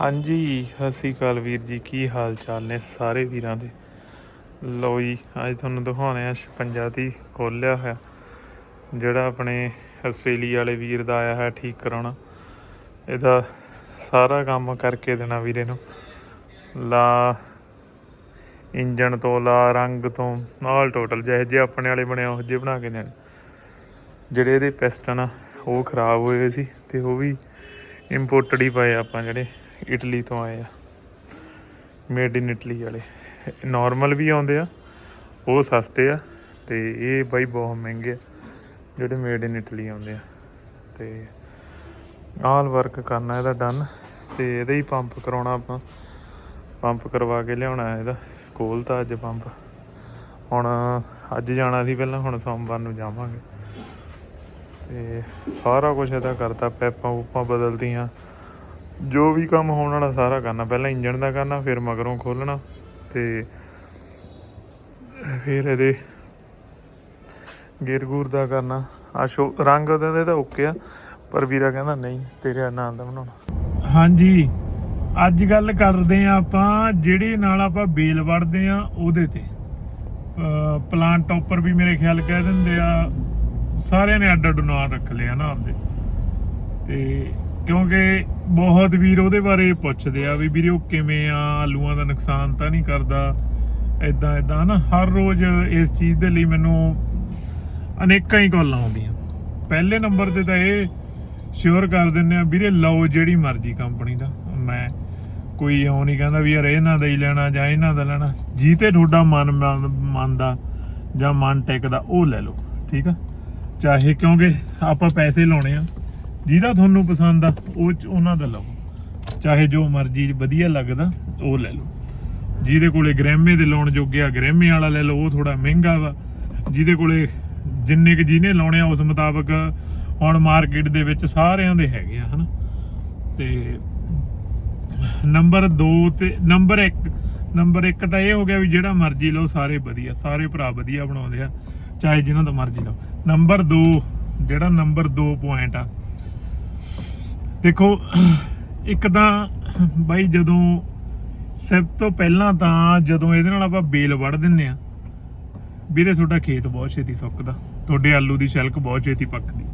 ਹਾਂਜੀ, ਸਤਿ ਸ਼੍ਰੀ ਅਕਾਲ ਵੀਰ ਜੀ, ਕੀ ਹਾਲ ਚਾਲ ਨੇ ਸਾਰੇ ਵੀਰਾਂ ਦੇ? ਲਓ ਜੀ, ਅੱਜ ਤੁਹਾਨੂੰ ਦਿਖਾਉਣੇ ਆ 56 ਦੀ ਖੋਲਿਆ ਹੋਇਆ। ਜਿਹੜਾ ਆਪਣੇ ਆਸਟ੍ਰੇਲੀਆ ਵਾਲੇ ਵੀਰ ਦਾ ਆਇਆ ਹੈ ਠੀਕ ਕਰਾਉਣਾ। ਇਹਦਾ ਸਾਰਾ ਕੰਮ ਕਰਕੇ ਦੇਣਾ ਵੀਰੇ ਨੂੰ। ਲਾ ਇੰਜਣ ਤੋਂ, ਲਾ ਰੰਗ ਤੋਂ, ਆਲ ਟੋਟਲ ਜਿਹੇ ਜੇ ਆਪਣੇ ਵਾਲੇ ਬਣੇ, ਉਹ ਜਿਹੇ ਬਣਾ ਕੇ ਦੇਣ। ਜਿਹੜੇ ਇਹਦੇ ਪਿਸਟਨ ਆ, ਉਹ ਖਰਾਬ ਹੋਏ ਹੋਏ ਸੀ, ਤੇ ਉਹ ਵੀ ਇੰਪੋਰਟਡ ਹੀ ਪਏ ਆਪਾਂ ਜਿਹੜੇ ਇਟਲੀ ਤੋਂ ਆਏ ਆ। ਮੇਡ ਇਨ ਇਟਲੀ ਵਾਲੇ। ਨਾਰਮਲ ਵੀ ਆਉਂਦੇ ਆ, ਉਹ ਸਸਤੇ ਆ, ਤੇ ਇਹ ਬਾਈ ਬਹੁਤ ਮਹਿੰਗੇ ਆ, ਜਿਹੜੇ ਮੇਡ ਇਨ ਇਟਲੀ ਆਉਂਦੇ ਆ। ਤੇ ਆਲ ਵਰਕ ਕਰਨਾ ਇਹਦਾ ਡਨ ਤੇ ਇਹਦਾ ਹੀ ਪੰਪ ਕਰਾਉਣਾ ਆਪਾਂ। ਪੰਪ ਕਰਵਾ ਕੇ ਲਿਆਉਣਾ ਇਹਦਾ ਕੋਲ ਤਾਂ ਅੱਜ ਪੰਪ ਹੁਣ ਅੱਜ ਜਾਣਾ ਸੀ ਪਹਿਲਾਂ, ਹੁਣ ਸੋਮਵਾਰ ਨੂੰ ਜਾਵਾਂਗੇ। ਤੇ ਸਾਰਾ ਕੁਝ ਇਹਦਾ ਕਰਤਾ ਪੈਪਾਂ ਪੂਪਾਂ ਬਦਲਦੀਆਂ ਜੋ ਵੀ ਕੰਮ ਹੋਣ ਵਾਲਾ ਸਾਰਾ ਕਰਨਾ, ਪਹਿਲਾਂ ਇੰਜਣ ਦਾ ਕਰਨਾ, ਫਿਰ ਮਗਰੋਂ ਖੋਲਣਾ ਤੇ ਫਿਰ ਇਹਦੇ ਗੇਰ ਗੂਰ ਦਾ ਕਰਨਾ। ਆ ਸ਼ੋ ਰੰਗ ਉਹਦਾ ਤਾਂ ਓਕੇ ਆ, ਪਰ ਵੀਰਾ ਕਹਿੰਦਾ, ਨਹੀਂ, ਤੇਰੇ ਨਾਂ ਦਾ ਬਣਾਉਣਾ। ਹਾਂਜੀ, ਅੱਜ ਗੱਲ ਕਰਦੇ ਆ ਆਪਾਂ, ਜਿਹੜੇ ਨਾਲ ਆਪਾਂ ਬੇਲ ਵੜਦੇ ਆ ਉਹਦੇ ਤੇ। ਪਲਾਂਟ ਟੌਪਰ ਵੀ ਮੇਰੇ ਖਿਆਲ ਕਹਿ ਦਿੰਦੇ ਆ। ਸਾਰਿਆਂ ਨੇ ਅੱਡ ਅੱਡ ਨਾਂ ਰੱਖ ਲਿਆ ਨਾ ਆਪਦੇ। ਤੇ ਕਿਉਂਕਿ ਬਹੁਤ ਵੀਰ ਉਹਦੇ ਬਾਰੇ ਪੁੱਛਦੇ ਆ ਵੀ ਵੀਰੇ ਉਹ ਕਿਵੇਂ ਆ, ਆਲੂਆਂ ਦਾ ਨੁਕਸਾਨ ਤਾਂ ਨਹੀਂ ਕਰਦਾ ਇਦਾਂ ਇਦਾਂ ਨਾ ਹਰ ਰੋਜ਼ ਇਸ ਚੀਜ਼ ਦੇ ਲਈ ਮੈਨੂੰ ਅਨੇਕਾਂ ਹੀ ਕਾਲਾਂ ਆਉਂਦੀਆਂ। ਪਹਿਲੇ ਨੰਬਰ ਤੇ ਤਾਂ ਇਹ ਸ਼ੋਰ ਕਰ ਦਿੰਦੇ ਆ, ਵੀਰੇ ਲਓ ਜਿਹੜੀ ਮਰਜ਼ੀ ਕੰਪਨੀ ਦਾ। ਮੈਂ ਕੋਈ ਉਹ ਨਹੀਂ ਕਹਿੰਦਾ ਵੀ ਯਾਰ ਇਹਨਾਂ ਦਾ ਹੀ ਲੈਣਾ ਜਾਂ ਇਹਨਾਂ ਦਾ ਲੈਣਾ। ਜੀ ਤੇ ਤੁਹਾਡਾ ਮਨ, ਮੰਨ- ਮੰਨਦਾ ਜਾਂ ਮਨ ਟਿਕਦਾ, ਉਹ ਲੈ ਲਓ। ਠੀਕ ਆ? ਚਾਹੇ ਕਿਉਂਕਿ ਆਪਾਂ ਪੈਸੇ ਲਾਉਣੇ ਆ, ਜਿਹਦਾ ਤੁਹਾਨੂੰ ਪਸੰਦ ਆ, ਉਹ ਉਹਨਾਂ ਦਾ ਲਓ ਚਾਹੇ ਜੋ ਮਰਜ਼ੀ ਵਧੀਆ ਲੱਗਦਾ, ਉਹ ਲੈ ਲਓ। ਜਿਹਦੇ ਕੋਲੇ ਗ੍ਰੈਮੇ ਦੇ ਲਾਉਣ ਜੋਗੇ ਆ ਗ੍ਰੈਮੇ ਵਾਲਾ ਲੈ ਲਓ, ਉਹ ਥੋੜਾ ਮਹਿੰਗਾ ਵਾ। ਜਿਹਦੇ ਕੋਲੇ ਜਿੰਨੇ ਕੁ ਜਿਹਨੇ ਲਾਉਣੇ ਆ, ਉਸ ਮੁਤਾਬਕ ਹੁਣ ਮਾਰਕੀਟ ਦੇ ਵਿੱਚ ਸਾਰਿਆਂ ਦੇ ਹੈਗੇ ਆ, ਹਨਾ? ਤੇ ਨੰਬਰ 2 ਤੇ ਨੰਬਰ 1 ਨੰਬਰ 1 ਤਾਂ ਇਹ ਹੋ ਗਿਆ ਵੀ ਜਿਹੜਾ ਮਰਜ਼ੀ ਲਓ, ਸਾਰੇ ਵਧੀਆ, ਸਾਰੇ ਭਰਾ ਵਧੀਆ ਬਣਾਉਂਦੇ ਆ। ਚਾਹੇ ਜਿਨ੍ਹਾਂ ਦਾ ਮਰਜ਼ੀ ਲਓ। ਨੰਬਰ 2 ਜਿਹੜਾ ਨੰਬਰ 2 ਪੁਆਇੰਟ ਆ। ਦੇਖੋ, ਇੱਕ ਤਾਂ ਬਾਈ ਜਦੋਂ ਸਭ ਤੋਂ ਪਹਿਲਾਂ ਤਾਂ ਜਦੋਂ ਇਹਦੇ ਨਾਲ ਆਪਾਂ ਬੇਲ ਵੜ ਦਿੰਨੇ ਆ ਵੀਰੇ ਤੁਹਾਡਾ ਖੇਤ ਬਹੁਤ ਛੇਤੀ ਸੁੱਕਦਾ। ਤੁਹਾਡੇ ਆਲੂ ਦੀ ਛਿਲਕ ਬਹੁਤ ਛੇਤੀ ਪੱਕਦੀ।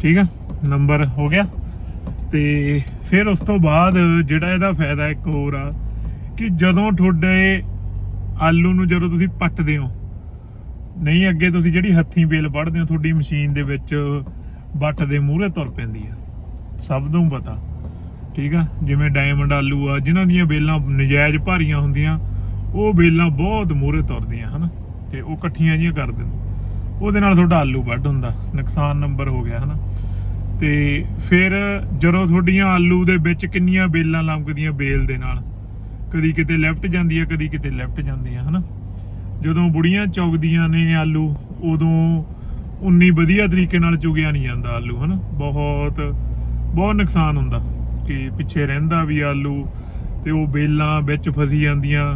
ਠੀਕ ਆ? ਨੰਬਰ ਹੋ ਗਿਆ। ਤੇ ਫਿਰ ਉਸ ਤੋਂ ਬਾਅਦ ਜਿਹੜਾ ਇਹਦਾ ਫਾਇਦਾ ਇੱਕ ਹੋਰ ਆ, ਕਿ ਜਦੋਂ ਤੁਹਾਡੇ ਆਲੂ ਨੂੰ ਜਦੋਂ ਤੁਸੀਂ ਪੱਟਦੇ ਹੋ ਨਹੀਂ, ਅੱਗੇ ਤੁਸੀਂ ਜਿਹੜੀ ਹੱਥੀਂ ਬੇਲ ਵੜਦੇ ਹੋ, ਤੁਹਾਡੀ ਮਸ਼ੀਨ ਦੇ ਵਿੱਚ ਬੱਟ ਦੇ ਮੂਹਰੇ ਤੁਰ ਪੈਂਦੀ ਆ। ਸਭ ਨੂੰ ਪਤਾ। ਠੀਕ ਆ? ਜਿਵੇਂ ਡਾਇਮੰਡ ਆਲੂ ਆ, ਜਿਨ੍ਹਾਂ ਦੀਆਂ ਬੇਲਾਂ ਨਜਾਇਜ਼ ਭਾਰੀਆਂ ਹੁੰਦੀਆਂ, ਉਹ ਬੇਲਾਂ ਬਹੁਤ ਮੂਹਰੇ ਤੁਰਦੀਆਂ, ਹਨਾ? ਤੇ ਉਹ ਇਕੱਠੀਆਂ ਜੀਆਂ ਕਰ ਦਿੰਦੇ। ਉਹਦੇ ਨਾਲ ਤੁਹਾਡਾ ਆਲੂ ਵੱਢ ਹੁੰਦਾ। ਨੁਕਸਾਨ ਨੰਬਰ ਹੋ ਗਿਆ, ਹਨਾ? ਤੇ ਫਿਰ ਜਦੋਂ ਤੁਹਾਡੀਆਂ ਆਲੂ ਦੇ ਵਿੱਚ ਕਿੰਨੀਆਂ ਬੇਲਾਂ ਲੰਮਕਦੀਆਂ ਬੇਲ ਦੇ ਨਾਲ? ਕਦੀ ਕਿਤੇ ਲੈਫਟ ਜਾਂਦੀ ਆ, ਕਦੀ ਕਿਤੇ ਲੈਫਟ ਜਾਂਦੀ ਆ ਹਨਾ? ਜਦੋਂ ਬੁੜੀਆਂ ਚੁਗਦੀਆਂ ਨੇ ਆਲੂ, ਉਦੋਂ ਉਨੀ ਵਧੀਆ ਤਰੀਕੇ ਨਾਲ ਚੁਗਿਆ ਨਹੀਂ ਜਾਂਦਾ ਆਲੂ, ਹਨਾ? ਬਹੁਤ ਬਹੁਤ ਨੁਕਸਾਨ ਹੁੰਦਾ ਕਿ ਪਿੱਛੇ ਰਹਿੰਦਾ ਵੀ ਆਲੂ ਤੇ ਉਹ ਬੇਲਾਂ ਵਿੱਚ ਫਸੀ ਜਾਂਦੀਆਂ।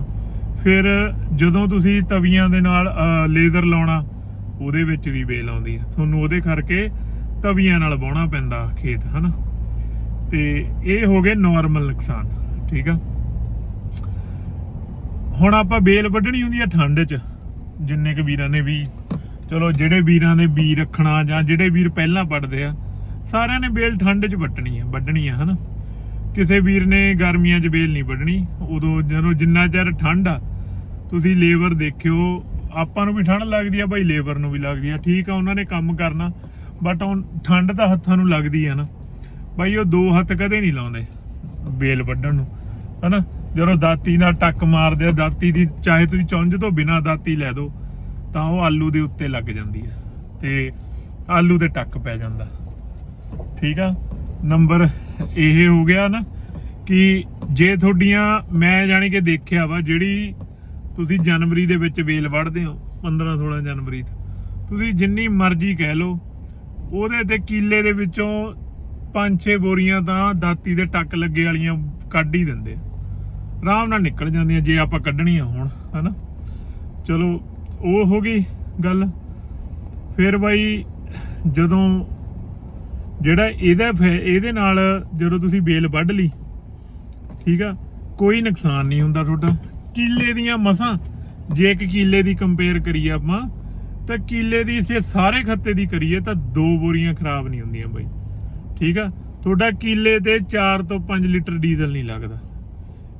ਫਿਰ ਜਦੋਂ ਤੁਸੀਂ ਤਵੀਆਂ ਦੇ ਨਾਲ ਲੇਜ਼ਰ ਲਾਉਣਾ, ਉਹਦੇ ਵਿੱਚ ਵੀ ਬੇਲ ਆਉਂਦੀ ਹੈ ਤੁਹਾਨੂੰ ਉਹਦੇ ਕਰਕੇ ਤਵੀਆਂ ਨਾਲ ਵਾਹੁਣਾ ਪੈਂਦਾ ਖੇਤ, ਹਨਾ? ਤੇ ਇਹ ਹੋ ਗਏ ਨਾਰਮਲ ਨੁਕਸਾਨ, ਠੀਕ ਆ? ਹੁਣ ਆਪਾਂ ਬੇਲ ਵੱਢਣੀ ਹੁੰਦੀ ਆ ਠੰਡ 'ਚ, ਜਿੰਨੇ ਕੁ ਵੀਰਾਂ ਨੇ ਵੀ। ਚਲੋ, ਜਿਹੜੇ ਵੀਰਾਂ ਨੇ ਬੀ ਰੱਖਣਾ ਜਾਂ ਜਿਹੜੇ ਵੀਰ ਪਹਿਲਾਂ ਵੱਢਦੇ ਆ, ਸਾਰਿਆਂ ਨੇ ਬੇਲ ਠੰਡ 'ਚ ਵੱਢਣੀ ਆ ਵੱਢਣੀ ਆ, ਹਨਾ? ਕਿਸੇ ਵੀਰ ਨੇ ਗਰਮੀਆਂ 'ਚ ਬੇਲ ਨਹੀਂ ਵੱਢਣੀ, ਉਦੋਂ ਜਦੋਂ ਜਿੰਨਾ ਚਿਰ ਠੰਡ ਆ, ਤੁਸੀਂ ਲੇਬਰ ਦੇਖਿਓ, ਆਪਾਂ ਨੂੰ ਵੀ ਠੰਡ ਲੱਗਦੀ ਆ, ਭਾਈ ਲੇਬਰ ਨੂੰ ਵੀ ਲੱਗਦੀ ਆ, ਠੀਕ ਆ, ਉਹਨਾਂ ਨੇ ਕੰਮ ਕਰਨਾ ਬਟ ਹੁਣ ਠੰਡ ਤਾਂ ਹੱਥਾਂ ਨੂੰ ਲੱਗਦੀ ਆ ਨਾ। ਭਾਈ ਉਹ ਦੋ ਹੱਥ ਕਦੇ ਨਹੀਂ ਲਾਉਂਦੇ, ਬੇਲ ਵੱਢਣ ਨੂੰ, ਹਨਾ? ਜਦੋਂ ਦਾਤੀ ਨਾਲ ਟੱਕ ਮਾਰਦੇ ਆ, ਦਾਤੀ ਦੀ, ਚਾਹੇ ਤੁਸੀਂ ਚੁੰਝ ਤੋਂ ਬਿਨਾ ਦਾਤੀ ਲੈ ਦਿਓ ਤਾਂ ਉਹ ਆਲੂ ਦੇ ਉੱਤੇ ਲੱਗ ਜਾਂਦੀ ਹੈ ਤੇ ਆਲੂ ਤੇ ਟੱਕ ਪੈ ਜਾਂਦਾ। ਠੀਕ ਆ? ਨੰਬਰ ਇਹ ਹੋ ਗਿਆ ਨਾ ਕਿ ਜੇ ਤੁਹਾਡੀਆਂ, ਮੈਂ ਜਾਣੀ ਕਿ ਦੇਖਿਆ ਵਾ, ਜਿਹੜੀ ਤੁਸੀਂ ਜਨਵਰੀ ਦੇ ਵਿੱਚ ਵੇਲ ਵੜਦੇ ਹੋ 15 16 ਜਨਵਰੀ ਤੋਂ, ਤੁਸੀਂ ਜਿੰਨੀ ਮਰਜ਼ੀ ਕਹਿ ਲਓ, ਉਹਦੇ ਤੇ ਕੀਲੇ ਦੇ ਵਿੱਚੋਂ 5-6 ਬੋਰੀਆਂ ਤਾਂ ਦਾਤੀ ਦੇ ਟੱਕ ਲੱਗੇ ਵਾਲੀਆਂ ਕੱਢ ਹੀ ਦਿੰਦੇ ਆ। ਆਰਾਮ ਨਾਲ ਨਿਕਲ ਜਾਂਦੀਆਂ ਜੇ ਆਪਾਂ ਕੱਢਣੀਆਂ ਹੋਣ, ਹਨਾ? ਚਲੋ, ਉਹ ਹੋ ਗਈ ਗੱਲ। ਫਿਰ ਬਾਈ, ਜਦੋਂ ਜਿਹੜਾ ਇਹਦਾ ਫੈ- ਇਹਦੇ ਨਾਲ ਜਦੋਂ ਤੁਸੀਂ ਬੇਲ ਵੱਢ ਲਈ, ਠੀਕ ਆ, ਕੋਈ ਨੁਕਸਾਨ ਨਹੀਂ ਹੁੰਦਾ ਤੁਹਾਡਾ। ਕਿੱਲੇ ਦੀਆਂ ਮਸਾਂ, ਜੇ ਇੱਕ ਕਿੱਲੇ ਦੀ ਕੰਪੇਅਰ ਕਰੀਏ ਆਪਾਂ, ਤਾਂ ਕਿੱਲੇ ਦੀ ਜੇ ਸਾਰੇ ਖੱਤੇ ਦੀ ਕਰੀਏ, ਤਾਂ ਦੋ ਬੋਰੀਆਂ ਖਰਾਬ ਨਹੀਂ ਹੁੰਦੀਆਂ ਬਾਈ। ਠੀਕ ਆ? ਤੁਹਾਡਾ ਕਿੱਲੇ ਤੇ 4 ਤੋਂ 5 ਲੀਟਰ ਡੀਜ਼ਲ ਨਹੀਂ ਲੱਗਦਾ।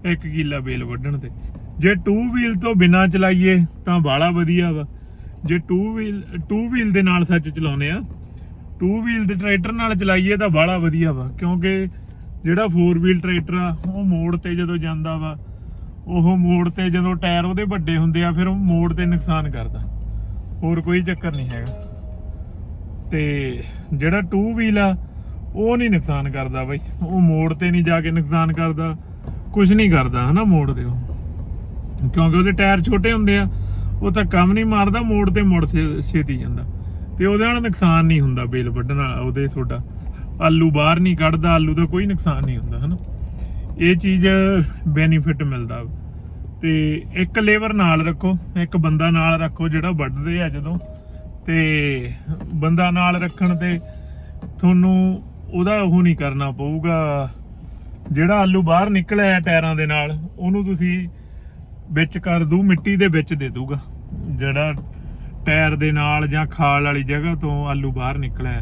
ਇੱਕ ਕਿੱਲਾ ਬੇਲ ਵੱਢਣ ਤੇ। ਜੇ 2 ਵੀਲ ਤੋਂ ਬਿਨਾ ਚਲਾਈਏ ਤਾਂ ਬਾਲਾ ਵਧੀਆ ਵਾ। ਜੇ 2 ਵੀਲ 2 ਵੀਲ ਦੇ ਨਾਲ ਸੱਚ ਚਲਾਉਨੇ ਆ 2 ਵੀਲ ਦੇ ਟਰੈਕਟਰ ਨਾਲ ਚਲਾਈਏ ਤਾਂ ਬਾਲਾ ਵਧੀਆ ਵਾ, ਕਿਉਂਕਿ ਜਿਹੜਾ 4 ਵੀਲ ਟਰੈਕਟਰ ਆ, ਉਹ ਮੋੜ ਤੇ ਜਦੋਂ ਜਾਂਦਾ ਵਾ, ਉਹ ਮੋੜ ਤੇ ਜਦੋਂ ਟਾਇਰ ਉਹਦੇ ਵੱਡੇ ਹੁੰਦੇ ਆ, ਫਿਰ ਉਹ ਮੋੜ ਤੇ ਨੁਕਸਾਨ ਕਰਦਾ। ਹੋਰ ਕੋਈ ਚੱਕਰ ਨਹੀਂ ਹੈਗਾ। ਤੇ ਜਿਹੜਾ 2 ਵੀਲ ਆ, ਉਹ ਨਹੀਂ ਨੁਕਸਾਨ ਕਰਦਾ ਬਈ, ਉਹ ਮੋੜ ਤੇ ਨਹੀਂ ਜਾ ਕੇ ਨੁਕਸਾਨ ਕਰਦਾ। ਕੁਝ ਨਹੀਂ ਕਰਦਾ, ਹਨਾ, ਮੋੜ ਤੇ ਉਹ। ਕਿਉਂਕਿ ਉਹਦੇ ਟਾਇਰ ਛੋਟੇ ਹੁੰਦੇ ਆ, ਉਹ ਤਾਂ ਕੰਮ ਨਹੀਂ ਮਾਰਦਾ, ਮੋੜ ਤੇ ਮੁੜ ਛੇ- ਛੇਤੀ ਜਾਂਦਾ। ਤੇ ਉਹਦੇ ਨਾਲ ਨੁਕਸਾਨ ਨਹੀਂ ਹੁੰਦਾ ਬੇਲ ਵੱਢਣ ਨਾਲ ਉਹਦੇ ਤੁਹਾਡਾ। ਆਲੂ ਬਾਹਰ ਨਹੀਂ ਕੱਢਦਾ, ਆਲੂ ਦਾ ਕੋਈ ਨੁਕਸਾਨ ਨਹੀਂ ਹੁੰਦਾ, ਹਨਾ। ਇਹ ਚੀਜ਼ ਬੈਨੀਫਿਟ ਮਿਲਦਾ। ਤੇ ਇੱਕ ਲੇਬਰ ਨਾਲ ਰੱਖੋ, ਇੱਕ ਬੰਦਾ ਨਾਲ ਰੱਖੋ ਜਿਹੜਾ ਵੱਢਦੇ ਆ ਜਦੋਂ। ਤੇ ਬੰਦਾ ਨਾਲ ਰੱਖਣ ਤੇ ਤੁਹਾਨੂੰ ਉਹਦਾ ਉਹ ਨਹੀਂ ਕਰਨਾ ਪਊਗਾ। ਜਿਹੜਾ ਆਲੂ ਬਾਹਰ ਨਿਕਲਿਆ ਟਾਇਰਾਂ ਦੇ ਨਾਲ, ਉਹਨੂੰ ਤੁਸੀਂ ਵਿੱਚ ਕਰ ਦੂ, ਮਿੱਟੀ ਦੇ ਵਿੱਚ ਦੇ ਦੂਗਾ। ਜਿਹੜਾ ਟਾਇਰ ਦੇ ਨਾਲ ਜਾਂ ਖਾਲ ਵਾਲੀ ਜਗ੍ਹਾ ਤੋਂ ਆਲੂ ਬਾਹਰ ਨਿਕਲਿਆ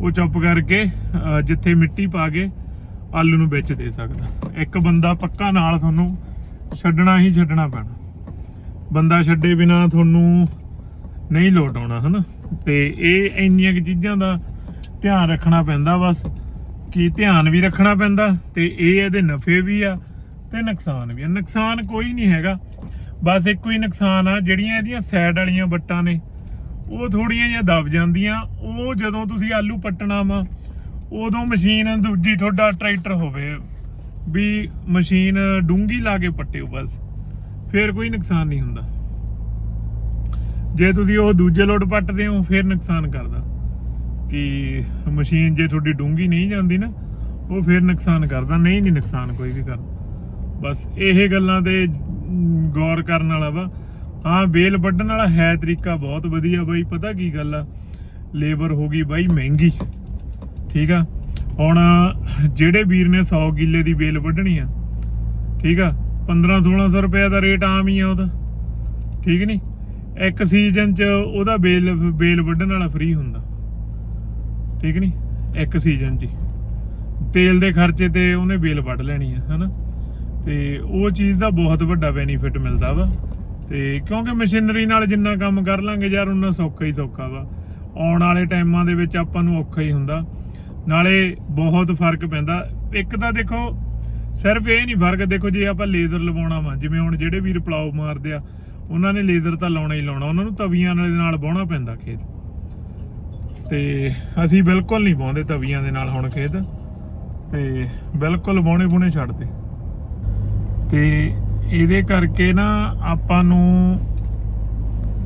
ਉਹ ਚੁੱਪ ਕਰਕੇ ਜਿੱਥੇ ਮਿੱਟੀ ਪਾ ਕੇ ਆਲੂ ਨੂੰ ਵਿੱਚ ਦੇ ਸਕਦਾ। ਇੱਕ ਬੰਦਾ ਪੱਕਾ ਨਾਲ ਤੁਹਾਨੂੰ ਛੱਡਣਾ ਹੀ ਛੱਡਣਾ ਪੈਣਾ। ਬੰਦਾ ਛੱਡੇ ਬਿਨਾ ਤੁਹਾਨੂੰ ਨਹੀਂ ਲੋਟ ਆਉਣਾ, ਹਨਾ? ਤੇ ਇਹ ਇੰਨੀਆਂ ਕੁ ਚੀਜ਼ਾਂ ਦਾ ਧਿਆਨ ਰੱਖਣਾ ਪੈਂਦਾ ਬਸ। ਕਿ ਧਿਆਨ ਵੀ ਰੱਖਣਾ ਪੈਂਦਾ ਤੇ ਇਹ ਇਹਦੇ ਨਫੇ ਵੀ ਆ ਤੇ ਨੁਕਸਾਨ ਵੀ ਆ। ਨੁਕਸਾਨ ਕੋਈ ਨਹੀਂ ਹੈਗਾ। ਬਸ ਇੱਕੋ ਹੀ ਨੁਕਸਾਨ ਆ, ਜਿਹੜੀਆਂ ਇਹਦੀਆਂ ਸਾਈਡ ਵਾਲੀਆਂ ਵੱਟਾਂ ਨੇ, ਉਹ ਥੋੜੀਆਂ ਜਿਹੀਆਂ ਦਬ ਜਾਂਦੀਆਂ। ਉਹ ਜਦੋਂ ਤੁਸੀਂ ਆਲੂ ਪੱਟਣਾ ਵਾ, ਉਦੋਂ ਮਸ਼ੀਨ ਦੂਜੀ ਤੁਹਾਡਾ ਟਰੈਕਟਰ ਹੋਵੇ ਵੀ ਮਸ਼ੀਨ ਡੂੰਗੀ ਲਾ ਕੇ ਪੱਟਿਓ ਬਸ, ਫਿਰ ਕੋਈ ਨੁਕਸਾਨ ਨਹੀਂ ਹੁੰਦਾ। ਜੇ ਤੁਸੀਂ ਉਹ ਦੂਜੇ ਲੋਡ ਪੱਟਦੇ ਹੋ, ਫਿਰ ਨੁਕਸਾਨ ਕਰਦਾ। ਕਿ ਮਸ਼ੀਨ ਜੇ ਤੁਹਾਡੀ ਡੂੰਗੀ ਨਹੀਂ ਜਾਂਦੀ ਨਾ, ਉਹ ਫਿਰ ਨੁਕਸਾਨ ਕਰਦਾ, ਨਹੀਂ ਨਹੀਂ ਨੁਕਸਾਨ ਕੋਈ ਵੀ ਕਰਦਾ। ਬਸ ਇਹ ਗੱਲਾਂ ਤੇ ਗੌਰ ਕਰਨ ਵਾਲਾ ਵਾ। ਹਾਂ ਬੇਲ ਵੱਢਣ ਵਾਲਾ ਹੈ ਤਰੀਕਾ ਬਹੁਤ ਵਧੀਆ ਬਾਈ, ਪਤਾ ਕੀ ਗੱਲ ਆ? ਲੇਬਰ ਹੋ ਗਈ ਬਾਈ ਮਹਿੰਗੀ, ਠੀਕ ਆ? ਹੁਣ ਜਿਹੜੇ ਵੀਰ ਨੇ 100 ਕਿੱਲੇ ਦੀ ਬੇਲ ਵੱਢਣੀ ਆ, ਠੀਕ ਆ? 15 1600 ਰੁਪਏ ਦਾ ਰੇਟ ਆਮ ਹੀ ਆ ਉਹਦਾ, ਠੀਕ ਨਹੀਂ? ਇੱਕ ਸੀਜ਼ਨ ਚ ਉਹਦਾ ਬੇਲ ਬੇਲ ਵੱਢਣ ਵਾਲਾ ਫ੍ਰੀ ਹੁੰਦਾ। ਠੀਕ ਨਹੀਂ ਇੱਕ ਸੀਜ਼ਨ 'ਚ ਤੇਲ ਦੇ ਖਰਚੇ ਤੇ ਉਹਨੇ ਬੇਲ ਵੱਢ ਲੈਣੀ ਆ, ਹਨਾ? ਤੇ ਉਹ ਚੀਜ਼ ਦਾ ਬਹੁਤ ਵੱਡਾ ਬੈਨੀਫਿਟ ਮਿਲਦਾ ਵਾ। ਤੇ ਕਿਉਂਕਿ ਮਸ਼ੀਨਰੀ ਨਾਲ ਜਿੰਨਾ ਕੰਮ ਕਰ ਲਾਂਗੇ ਯਾਰ ਉਹਨਾਂ ਸੌਖਾ ਹੀ ਸੌਖਾ ਵਾ। ਆਉਣ ਵਾਲੇ ਟਾਈਮਾਂ ਦੇ ਵਿੱਚ ਆਪਾਂ ਨੂੰ ਔਖਾ ਹੀ ਹੁੰਦਾ। ਨਾਲੇ ਬਹੁਤ ਫ਼ਰਕ ਪੈਂਦਾ। ਇੱਕ ਤਾਂ ਦੇਖੋ, ਸਿਰਫ ਇਹ ਨਹੀਂ ਫ਼ਰਕ, ਦੇਖੋ ਜੇ ਆਪਾਂ ਲੇਜ਼ਰ ਲਵਾਉਣਾ ਵਾ, ਜਿਵੇਂ ਹੁਣ ਜਿਹੜੇ ਵੀ ਪਲਾਉ ਮਾਰਦੇ ਆ, ਉਹਨਾਂ ਨੇ ਲੇਜ਼ਰ ਤਾਂ ਲਾਉਣਾ ਹੀ ਲਾਉਣਾ, ਉਹਨਾਂ ਨੂੰ ਤਵੀਆਂ ਨਾਲ ਦੇ ਪੈਂਦਾ ਖੇਤ। ਤੇ ਅਸੀਂ ਬਿਲਕੁਲ ਨਹੀਂ ਵਾਹੁੰਦੇ ਤਵੀਆਂ ਦੇ ਨਾਲ ਹੁਣ ਖੇਤ। ਤੇ ਬਿਲਕੁਲ ਵਾਹੁਣੇ ਬੁਣੇ ਛੱਡਦੇ ਤੇ। ਇਹਦੇ ਕਰਕੇ ਨਾ ਆਪਾਂ ਨੂੰ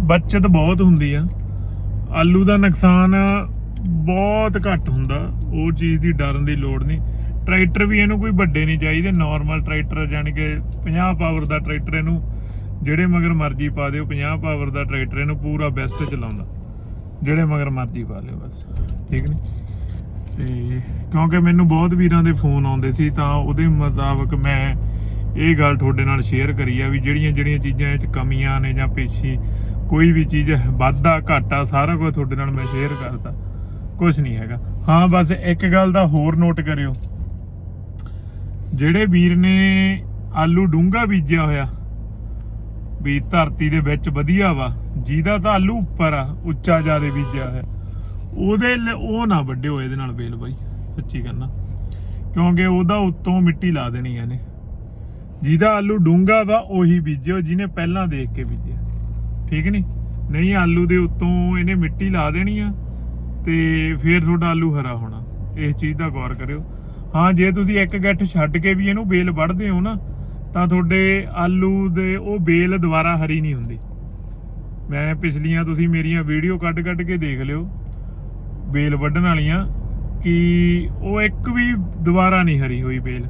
ਬਚਤ ਬਹੁਤ ਹੁੰਦੀ ਆ। ਆਲੂ ਦਾ ਨੁਕਸਾਨ ਬਹੁਤ ਘੱਟ ਹੁੰਦਾ। ਉਹ ਚੀਜ਼ ਦੀ ਡਰਨ ਦੀ ਲੋੜ ਨਹੀਂ। ਟਰੈਕਟਰ ਵੀ ਇਹਨੂੰ ਕੋਈ ਵੱਡੇ ਨਹੀਂ ਚਾਹੀਦੇ। ਨਾਰਮਲ ਟਰੈਕਟਰ ਯਾਨੀ ਕਿ 50 ਪਾਵਰ ਦਾ ਟਰੈਕਟਰ ਇਹਨੂੰ, ਜਿਹੜੇ ਮਗਰ ਮਰਜ਼ੀ ਪਾ ਦਿਓ 50 ਪਾਵਰ ਦਾ ਟਰੈਕਟਰ ਇਹਨੂੰ ਪੂਰਾ ਬੈਸਟ ਚਲਾਉਂਦਾ। ਜਿਹੜੇ ਮਗਰ ਮਰਜ਼ੀ ਪਾ ਲਿਓ ਬਸ। ਠੀਕ ਨਹੀਂ ਤੇ ਕਿਉਂਕਿ ਮੈਨੂੰ ਬਹੁਤ ਵੀਰਾਂ ਦੇ ਫੋਨ ਆਉਂਦੇ ਸੀ ਤਾਂ ਉਹਦੇ ਮੁਤਾਬਕ ਮੈਂ ਇਹ ਗੱਲ ਤੁਹਾਡੇ ਨਾਲ ਸ਼ੇਅਰ ਕਰੀ ਆ ਵੀ ਜਿਹੜੀਆਂ ਜਿਹੜੀਆਂ ਚੀਜ਼ਾਂ ਇਹ ਚ ਕਮੀਆਂ ਨੇ ਜਾਂ ਪੇਸ਼ੀ, ਕੋਈ ਵੀ ਚੀਜ਼ ਵਾਧਾ ਘਾਟਾ ਸਾਰਾ ਕੁਝ ਤੁਹਾਡੇ ਨਾਲ ਮੈਂ ਸ਼ੇਅਰ ਕਰਤਾ। ਕੁਝ ਨਹੀਂ ਹੈਗਾ। ਹਾਂ, ਬਸ ਇੱਕ ਗੱਲ ਦਾ ਹੋਰ ਨੋਟ ਕਰਿਓ। ਜਿਹੜੇ ਵੀਰ ਨੇ ਆਲੂ ਡੂੰਗਾ ਬੀਜਿਆ ਹੋਇਆ ਵੀ ਧਰਤੀ ਦੇ ਵਿੱਚ ਵਧੀਆ ਵਾ। ਜਿਹਦਾ ਤਾਂ ਆਲੂ ਉੱਪਰ ਆ, ਉੱਚਾ ਜ਼ਿਆਦਾ ਬੀਜਿਆ ਹੋਇਆ। ਉਹਦੇ ਉਹ ਨਾ ਵੱਡੇ ਹੋਏ ਇਹਦੇ ਨਾਲ ਬੇਲ ਬਾਈ, ਸੱਚੀ ਕਹਿੰਦਾ ਕਿਉਂਕਿ ਉਹਦਾ ਉੱਤੋਂ ਮਿੱਟੀ ਲਾ ਦੇਣੀ ਇਹਨੇ। ਜਿਹਦਾ ਆਲੂ ਡੂੰਗਾ ਵਾ, ਉਹੀ ਬੀਜਿਓ, ਜਿਹਨੇ ਪਹਿਲਾਂ ਦੇਖ ਕੇ ਬੀਜਿਆ। ਠੀਕ ਨਹੀਂ ਨਹੀਂ, ਆਲੂ ਦੇ ਉੱਤੋਂ ਇਹਨੇ ਮਿੱਟੀ ਲਾ ਦੇਣੀ ਆ, ਤੇ ਫਿਰ ਤੁਹਾਡਾ ਆਲੂ ਹਰਾ ਹੋਣਾ। ਇਸ ਚੀਜ਼ ਦਾ ਗੌਰ ਕਰਿਓ। ਹਾਂ, ਜੇ ਤੁਸੀਂ ਇੱਕ ਗੱਠ ਛੱਡ ਕੇ ਵੀ ਇਹਨੂੰ ਬੇਲ ਵੱਢਦੇ ਹੋ ਨਾ ਤਾਂ ਤੁਹਾਡੇ ਆਲੂ ਦੇ ਉਹ ਬੇਲ ਦੁਬਾਰਾ ਹਰੀ ਨਹੀਂ ਹੁੰਦੀ। ਮੈਂ ਪਿਛਲੀਆਂ ਤੁਸੀਂ ਮੇਰੀਆਂ ਵੀਡੀਓ ਕੱਢ ਕੱਢ ਕੇ ਦੇਖ ਲਿਓ। ਬੇਲ ਵੱਢਣ ਵਾਲੀਆਂ ਕਿ ਉਹ ਇੱਕ ਵੀ ਦੁਬਾਰਾ ਨਹੀਂ ਹਰੀ ਹੋਈ ਬੇਲ।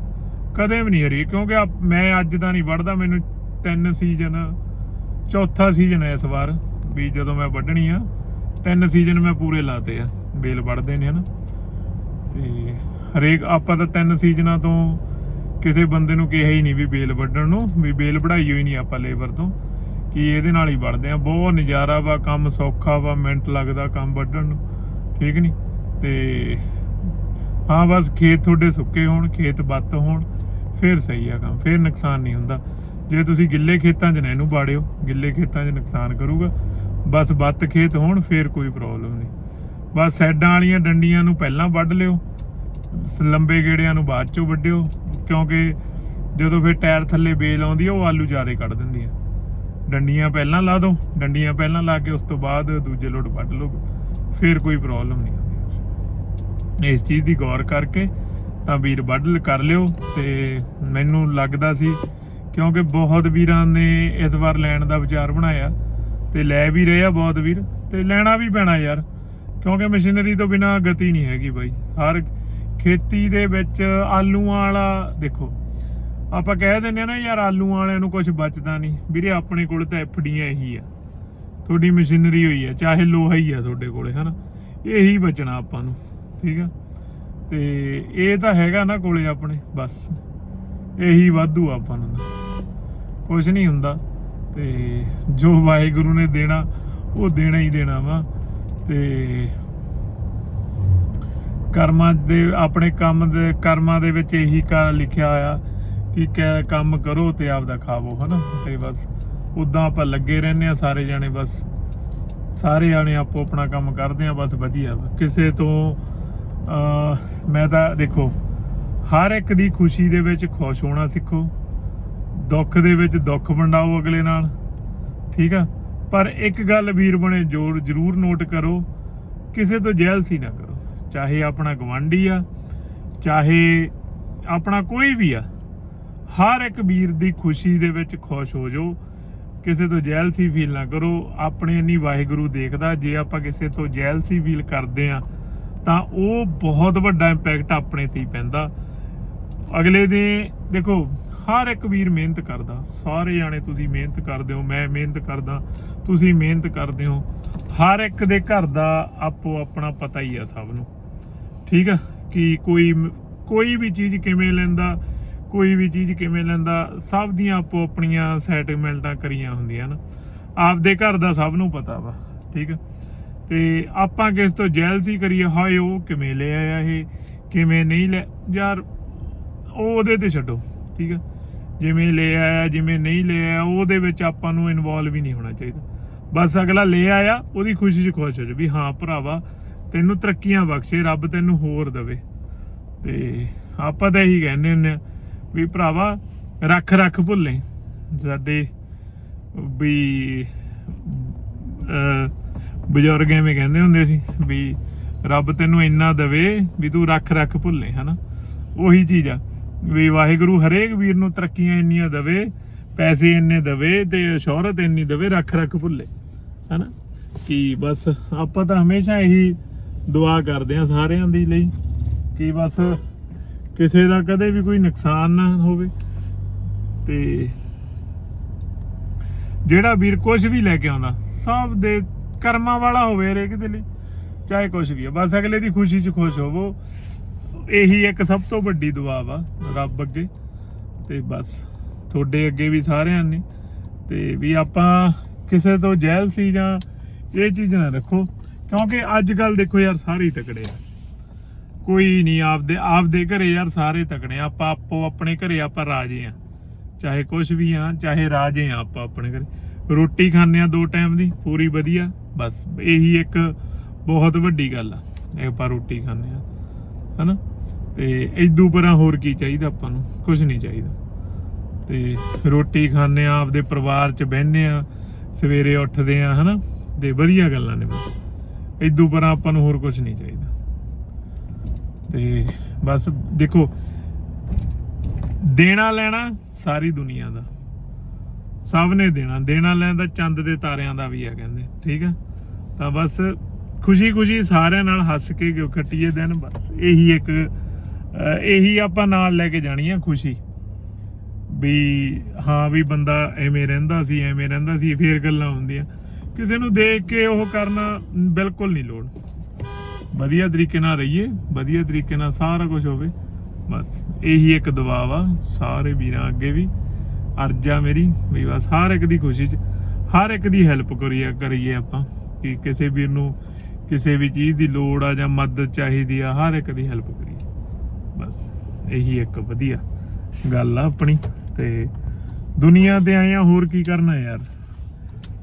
ਕਦੇ ਵੀ ਨਹੀਂ ਹਰੀ, ਕਿਉਂਕਿ ਆਪ- ਮੈਂ ਅੱਜ ਦਾ ਨਹੀਂ ਵੱਢਦਾ, ਮੈਨੂੰ ਤਿੰਨ ਸੀਜ਼ਨ ਚੌਥਾ ਸੀਜ਼ਨ ਹੈ ਇਸ ਵਾਰ, ਵੀ ਜਦੋਂ ਮੈਂ ਵੱਢਣੀ ਆ, ਤਿੰਨ ਸੀਜ਼ਨ ਮੈਂ ਪੂਰੇ ਲਾਤੇ ਆ, ਬੇਲ ਵੱਢਦੇ ਨੇ ਹਨਾ। ਤੇ ਹਰੇਕ, ਆਪਾਂ ਤਾਂ ਤਿੰਨ ਸੀਜ਼ਨਾਂ ਤੋਂ ਕਿਸੇ ਬੰਦੇ ਨੂੰ ਕਿਹਾ ਹੀ ਨਹੀਂ ਵੀ ਬੇਲ ਵੱਢਣ ਨੂੰ, ਵੀ ਬੇਲ ਵਢਾਈ ਹੋਈ ਨਹੀਂ ਆਪਾਂ ਲੇਬਰ ਤੋਂ, ਕਿ ਇਹਦੇ ਨਾਲ ਹੀ ਵੜਦੇ ਆ ਬਹੁਤ ਨਜ਼ਾਰਾ ਵਾ, ਕੰਮ ਸੌਖਾ ਵਾ, ਮਿੰਟ ਲੱਗਦਾ ਕੰਮ ਵੱਢਣ ਨੂੰ, ਠੀਕ ਨਹੀਂ? ਤੇ ਹਾਂ, ਬਸ ਖੇਤ ਤੁਹਾਡੇ ਸੁੱਕੇ ਹੋਣ, ਖੇਤ ਬੱਤ ਹੋਣ, ਫਿਰ ਸਹੀ ਆ ਕੰਮ, ਫਿਰ ਨੁਕਸਾਨ ਨਹੀਂ ਹੁੰਦਾ। ਜੇ ਤੁਸੀਂ ਗਿੱਲੇ ਖੇਤਾਂ 'ਚ ਨਾ, ਇਹਨੂੰ ਬਾੜਿਓ ਗਿੱਲੇ ਖੇਤਾਂ 'ਚ ਨੁਕਸਾਨ ਕਰੂਗਾ। ਬਸ ਬੱਤ ਖੇਤ ਹੋਣ, ਫਿਰ ਕੋਈ ਪ੍ਰੋਬਲਮ ਨਹੀਂ। ਬਸ ਸਾਈਡਾਂ ਵਾਲੀਆਂ ਡੰਡੀਆਂ ਨੂੰ ਪਹਿਲਾਂ ਵੱਢ ਲਿਓ ਲੰਬੇ ਗੇੜਿਆਂ ਨੂੰ ਬਾਅਦ 'ਚੋਂ ਵੱਢਿਓ, ਕਿਉਂਕਿ ਜਦੋਂ ਫਿਰ ਟਾਇਰ ਥੱਲੇ ਬੇਲ ਆਉਂਦੀ ਆ, ਉਹ ਆਲੂ ਜ਼ਿਆਦਾ ਕੱਢ ਦਿੰਦੀ ਆ ਡੰਡੀਆਂ ਪਹਿਲਾਂ ਲਾ ਦਿਓ ਡੰਡੀਆਂ ਪਹਿਲਾਂ ਲਾ ਕੇ ਉਸ ਤੋਂ ਬਾਅਦ ਦੂਜੇ ਲੋਟ ਵੱਢ ਲਓ, ਫਿਰ ਕੋਈ ਪ੍ਰੋਬਲਮ ਨਹੀਂ ਆਉਂਦੀ ਇਸ ਚੀਜ਼ ਦੀ ਗੌਰ ਕਰਕੇ ਤਾਂ ਵੀਰ ਵੱਢ ਕਰ ਲਿਓ, ਤੇ ਮੈਨੂੰ ਲੱਗਦਾ ਸੀ, ਕਿਉਂਕਿ ਬਹੁਤ ਵੀਰਾਂ ਨੇ ਇਸ ਵਾਰ ਲੈਣ ਦਾ ਵਿਚਾਰ ਬਣਾਇਆ, ਤੇ ਲੈ ਵੀ ਰਹੇ ਆ ਬਹੁਤ ਵੀਰ, ਤੇ ਲੈਣਾ ਵੀ ਪੈਣਾ ਯਾਰ, ਕਿਉਂਕਿ ਮਸ਼ੀਨਰੀ ਤੋਂ ਬਿਨਾ ਗਤੀ ਨਹੀਂ ਹੈਗੀ ਬਾਈ। ਹਰ ਖੇਤੀ ਦੇ ਵਿੱਚ ਆਲੂਆਂ ਵਾਲਾ, ਦੇਖੋ, ਆਪਾਂ ਕਹਿ ਦਿੰਦੇ ਆ ਨਾ ਯਾਰ ਆਲੂਆਂ ਵਾਲਿਆਂ ਨੂੰ ਕੁਝ ਬਚਦਾ ਨਹੀਂ। ਵੀਰੇ, ਆਪਣੇ ਕੋਲ ਤਾਂ ਐਫਡੀਆਂ ਇਹੀ ਆ। ਤੁਹਾਡੀ ਮਸ਼ੀਨਰੀ ਹੋਈ ਆ, ਚਾਹੇ ਲੋਹਾ ਹੀ ਆ ਤੁਹਾਡੇ ਕੋਲੇ, ਹਨਾ? ਇਹੀ ਬਚਣਾ ਆਪਾਂ ਨੂੰ, ਠੀਕ ਆ? ਤੇ ਇਹ ਤਾਂ ਹੈਗਾ ਨਾ ਕੋਲੇ ਆਪਣੇ, ਬਸ। ਇਹੀ ਵਾਧੂ ਆ ਆਪਾਂ ਨੂੰ। ਕੁਝ ਨਹੀਂ ਹੁੰਦਾ। ਤੇ ਜੋ ਵਾਹਿਗੁਰੂ ਨੇ ਦੇਣਾ, ਉਹ ਦੇਣਾ ਹੀ ਦੇਣਾ ਵਾ। ਤੇ ਕਰਮਾਂ ਦੇ, ਆਪਣੇ ਕੰਮ ਦੇ, ਕਰਮਾਂ ਦੇ ਵਿੱਚ ਇਹੀ ਕਰ ਲਿਖਿਆ ਹੋਇਆ ਕਿ ਕ- ਕੰਮ ਕਰੋ ਤੇ ਆਪਦਾ ਖਾਵੋ, ਹਨਾ? ਤੇ ਬਸ ਉਦਾਂ ਆਪਾਂ ਲੱਗੇ ਰਹਿੰਦੇ ਆ ਸਾਰੇ ਜਾਣੇ, ਬਸ ਸਾਰੇ ਜਾਣੇ ਆਪੋ ਆਪਣਾ ਕੰਮ ਕਰਦੇ ਆ ਬਸ ਵਧੀਆ। ਵਾ। ਕਿਸੇ ਤੋਂ ਮੈਂ ਤਾਂ ਦੇਖੋ, ਹਰ ਇੱਕ ਦੀ ਖੁਸ਼ੀ ਦੇ ਵਿੱਚ ਖੁਸ਼ ਹੋਣਾ ਸਿੱਖੋ। ਦੁੱਖ ਦੇ ਵਿੱਚ ਦੁੱਖ ਵੰਡਾਓ ਅਗਲੇ ਨਾਲ, ਠੀਕ ਆ? ਪਰ ਇੱਕ ਗੱਲ ਵੀਰ ਬਣੇ, ਜੋਰ, ਜ਼ਰੂਰ ਨੋਟ ਕਰੋ, ਕਿਸੇ ਤੋਂ ਜੈਲਸੀ ਨਾ ਕਰੋ। ਚਾਹੇ ਆਪਣਾ ਗਵਾਂਢੀ ਆ, ਚਾਹੇ ਆਪਣਾ ਕੋਈ ਵੀ ਆ, ਹਰ ਇੱਕ ਵੀਰ ਦੀ ਖੁਸ਼ੀ ਦੇ ਵਿੱਚ ਖੁਸ਼ ਹੋ ਜਾਓ। ਕਿਸੇ ਤੋਂ ਜੈਲਸੀ ਫੀਲ ਨਾ ਕਰੋ। ਆਪਣੇ ਨਹੀਂ ਵਾਹਿਗੁਰੂ ਦੇਖਦਾ, ਜੇ ਆਪਾਂ ਕਿਸੇ ਤੋਂ ਜੈਲਸੀ ਫੀਲ ਕਰਦੇ ਆ, ਤਾਂ ਉਹ ਬਹੁਤ ਵੱਡਾ ਇੰਪੈਕਟ ਆਪਣੇ ਤੇ ਹੀ ਪੈਂਦਾ। ਅਗਲੇ ਦੇ ਦੇਖੋ, ਹਰ ਇੱਕ ਵੀਰ ਮਿਹਨਤ ਕਰਦਾ। ਸਾਰੇ ਜਾਣੇ ਤੁਸੀਂ ਮਿਹਨਤ ਕਰਦੇ ਹੋ, ਮੈਂ ਮਿਹਨਤ ਕਰਦਾ, ਤੁਸੀਂ ਮਿਹਨਤ ਕਰਦੇ ਹੋ। ਹਰ ਇੱਕ ਦੇ ਘਰ ਦਾ ਆਪੋ ਆਪਣਾ ਪਤਾ ਹੀ ਆ ਸਭ ਨੂੰ। ਠੀਕ ਆ? ਕਿ ਕੋਈ ਕੋਈ ਵੀ ਚੀਜ਼ ਕਿਵੇਂ ਲੈਂਦਾ, ਕੋਈ ਵੀ ਚੀਜ਼ ਕਿਵੇਂ ਲੈਂਦਾ, ਸਭ ਦੀਆਂ ਆਪੋ ਆਪਣੀਆਂ ਸੈਟਲਮੈਂਟਾਂ ਕਰੀਆਂ ਹੁੰਦੀਆਂ ਨਾ। ਆਪਦੇ ਘਰ ਦਾ ਸਭ ਨੂੰ ਪਤਾ ਵਾ, ਠੀਕ ਆ? ਤੇ ਆਪਾਂ ਕਿਸ ਤੋਂ ਜੈਲਸੀ ਕਰੀਏ? ਹਾਏ, ਉਹ ਕਿਵੇਂ ਲੈ ਆਇਆ ਇਹ? ਕਿਵੇਂ ਨਹੀਂ ਲੈ, ਯਾਰ, ਉਹ ਉਹਦੇ ਤੇ ਛੱਡੋ, ਠੀਕ ਆ? ਜਿਵੇਂ ਲੈ ਆਇਆ, ਜਿਵੇਂ ਨਹੀਂ ਲੈ ਆਇਆ, ਉਹਦੇ ਵਿੱਚ ਆਪਾਂ ਨੂੰ ਇਨਵੋਲਵ ਹੀ ਨਹੀਂ ਹੋਣਾ ਚਾਹੀਦਾ। ਬਸ ਅਗਲਾ ਲੈ ਆਇਆ, ਉਹਦੀ ਖੁਸ਼ੀ 'ਚ ਖੁਸ਼ ਹੋ ਜਾ ਵੀ ਹਾਂ ਭਰਾਵਾ ਤੈਨੂੰ ਤਰੱਕੀਆਂ ਬਖਸ਼ੇ, ਰੱਬ ਤੈਨੂੰ ਹੋਰ ਦੇਵੇ। ਤੇ ਆਪਾਂ ਤਾਂ ਇਹੀ ਕਹਿੰਦੇ ਹੁੰਦੇ ਆ ਵੀ ਭਰਾਵਾ, ਰੱਖ ਰੱਖ ਭੁੱਲੇ। ਸਾਡੇ ਵੀ ਬਜ਼ੁਰਗ ਐਵੇਂ ਕਹਿੰਦੇ ਹੁੰਦੇ ਸੀ ਵੀ ਰੱਬ ਤੈਨੂੰ ਇੰਨਾ ਦੇਵੇ ਵੀ ਤੂੰ ਰੱਖ ਰੱਖ ਭੁੱਲੇ, ਹਨਾ? ਉਹੀ ਚੀਜ਼ ਆ ਵੀ ਵਾਹਿਗੁਰੂ ਹਰੇਕ ਵੀਰ ਨੂੰ ਤਰੱਕੀਆਂ ਇੰਨੀਆਂ ਦੇਵੇ, ਪੈਸੇ ਇੰਨੇ ਦੇਵੇ ਤੇ ਸ਼ੋਹਰਤ ਇੰਨੀ ਦੇਵੇ, ਰੱਖ ਰੱਖ ਭੁੱਲੇ, ਹਨਾ? ਕਿ ਬਸ ਆਪਾਂ ਤਾਂ ਹਮੇਸ਼ਾ ਇਹੀ ਦੁਆ ਕਰਦੇ ਆ ਸਾਰਿਆਂ ਦੀ ਲਈ ਕਿ ਬਸ ਕਿਸੇ ਦਾ ਕਦੇ ਵੀ ਕੋਈ ਨੁਕਸਾਨ ਨਾ ਹੋਵੇ ਤੇ ਜਿਹੜਾ ਵੀਰ ਕੁਝ ਵੀ ਲੈ ਕੇ ਆਉਂਦਾ, ਸਭ ਦੇ ਕਰਮਾਂ ਵਾਲਾ ਹੋਵੇ ਹਰੇਕ ਦੇ ਲਈ, ਚਾਹੇ ਕੁਝ ਵੀ ਆ, ਬਸ ਅਗਲੇ ਦੀ ਖੁਸ਼ੀ 'ਚ ਖੁਸ਼ ਹੋਵੋ। ਇਹੀ ਇੱਕ ਸਭ ਤੋਂ ਵੱਡੀ ਦੁਆ ਵਾ ਰੱਬ ਅੱਗੇ, ਤੇ ਬਸ ਤੁਹਾਡੇ ਅੱਗੇ ਵੀ ਸਾਰਿਆਂ ਨੇ ਤੇ ਵੀ ਆਪਾਂ ਕਿਸੇ ਤੋਂ ਜੈਲਸੀ ਜਾਂ ਇਹ ਚੀਜ਼ ਨਾ ਰੱਖੋ। ਕਿਉਂਕਿ ਅੱਜ ਕੱਲ ਦੇਖੋ ਯਾਰ ਸਾਰੇ ਹੀ ਤਕੜੇ ਆ। ਕੋਈ ਨਹੀਂ, ਆਪਦੇ ਆਪਦੇ ਘਰੇ ਯਾਰ ਸਾਰੇ ਤਕੜੇ ਆ। ਆਪਾਂ ਆਪੋ ਆਪਣੇ ਘਰੇ ਆਪਾਂ ਰਾਜੇ ਆ। ਚਾਹੇ ਕੁਝ ਵੀ ਆ, ਚਾਹੇ ਰਾਜੇ ਆ ਆਪਾਂ ਆਪਣੇ ਘਰੇ। ਰੋਟੀ ਖਾਂਦੇ ਆ ਦੋ ਟਾਈਮ ਦੀ, ਪੂਰੀ ਵਧੀਆ। ਬਸ, ਇਹੀ ਇੱਕ ਬਹੁਤ ਵੱਡੀ ਗੱਲ ਆ। ਇਹ ਆਪਾਂ ਰੋਟੀ ਖਾਂਦੇ ਆ। ਹਨਾ? ਤੇ ਇਦੋਂ ਪਰਾਂ ਹੋਰ ਕੀ ਚਾਹੀਦਾ ਆਪਾਂ ਨੂੰ? ਕੁਝ ਨਹੀਂ ਚਾਹੀਦਾ। ਤੇ ਰੋਟੀ ਖਾਂਦੇ ਆ, ਆਪਦੇ ਪਰਿਵਾਰ 'ਚ ਬਹਿੰਦੇ ਆ। ਸਵੇਰੇ ਉੱਠਦੇ ਆ, ਹਨਾ? ਤੇ ਵਧੀਆ ਗੱਲਾਂ ਨੇ ਬਸ। ਇਦੋਂ ਪਰਾਂ ਆਪਾਂ ਨੂੰ ਹੋਰ ਕੁਝ ਨਹੀਂ ਚਾਹੀਦਾ। ਤੇ ਬਸ ਦੇਖੋ, ਦੇਣਾ ਲੈਣਾ ਸਾਰੀ ਦੁਨੀਆ ਦਾ। ਸਭ ਨੇ ਦੇਣਾ। ਦੇਣਾ ਲੈਣ ਦਾ ਚੰਦ ਦੇ ਤਾਰਿਆਂ ਦਾ ਵੀ ਆ ਕਹਿੰਦੇ। ਠੀਕ ਆ? ਤਾਂ ਬਸ ਖੁਸ਼ੀ ਖੁਸ਼ੀ ਸਾਰਿਆਂ ਨਾਲ ਹੱਸ ਕੇ ਕਿਉਂ ਕੱਟੀਏ ਦਿਨ? ਬਸ ਇਹੀ ਇੱਕ ਇਹੀ ਆਪਾਂ ਨਾਲ ਲੈ ਕੇ ਜਾਣੀ ਆ ਖੁਸ਼ੀ। ਵੀ ਹਾਂ ਵੀ ਬੰਦਾ ਐਵੇਂ ਰਹਿੰਦਾ ਸੀ, ਐਵੇਂ ਰਹਿੰਦਾ ਸੀ, ਫੇਰ ਗੱਲਾਂ ਹੁੰਦੀਆਂ। ਕਿਸੇ ਨੂੰ ਦੇਖ ਕੇ ਉਹ ਕਰਨਾ ਬਿਲਕੁਲ ਨਹੀਂ ਲੋੜ। ਵਧੀਆ ਤਰੀਕੇ ਨਾਲ ਰਹੀਏ, ਵਧੀਆ ਤਰੀਕੇ ਨਾਲ ਸਾਰਾ ਕੁਝ ਹੋਵੇ, ਬਸ ਇਹੀ ਇੱਕ ਦੁਆ ਵਾ ਸਾਰੇ ਵੀਰਾਂ ਅੱਗੇ ਵੀ, ਅਰਜ਼ਾ ਮੇਰੀ ਵੀ ਬਸ ਹਰ ਇੱਕ ਦੀ ਖੁਸ਼ੀ 'ਚ, ਹਰ ਇੱਕ ਦੀ ਹੈਲਪ ਕਰੀਏ ਕਰੀਏ ਆਪਾਂ, ਕਿ ਕਿਸੇ ਵੀਰ ਨੂੰ ਕਿਸੇ ਵੀ ਚੀਜ਼ ਦੀ ਲੋੜ ਆ ਜਾਂ ਮਦਦ ਚਾਹੀਦੀ ਆ, ਹਰ ਇੱਕ ਦੀ ਹੈਲਪ ਕਰੀਏ। ਬਸ ਇਹੀ ਇੱਕ ਵਧੀਆ ਗੱਲ ਆ ਆਪਣੀ, ਤੇ ਦੁਨੀਆ ਤੇ ਆਏ ਆ, ਹੋਰ ਕੀ ਕਰਨਾ ਯਾਰ?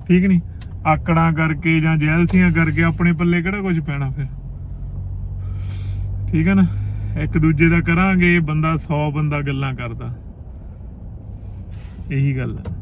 ਠੀਕ ਨਹੀਂ ਆਕੜਾਂ ਕਰਕੇ ਜਾਂ ਜੈਲਸੀਆਂ ਕਰਕੇ ਆਪਣੇ ਪੱਲੇ ਕਿਹੜਾ ਕੁਝ ਪੈਣਾ ਫਿਰ? ਠੀਕ ਹੈ ਨਾ? ਇੱਕ ਦੂਜੇ ਦਾ ਕਰਾਂਗੇ, ਬੰਦਾ 100 ਬੰਦਾ ਗੱਲਾਂ ਕਰਦਾ। ਇਹੀ ਗੱਲ ਹੈ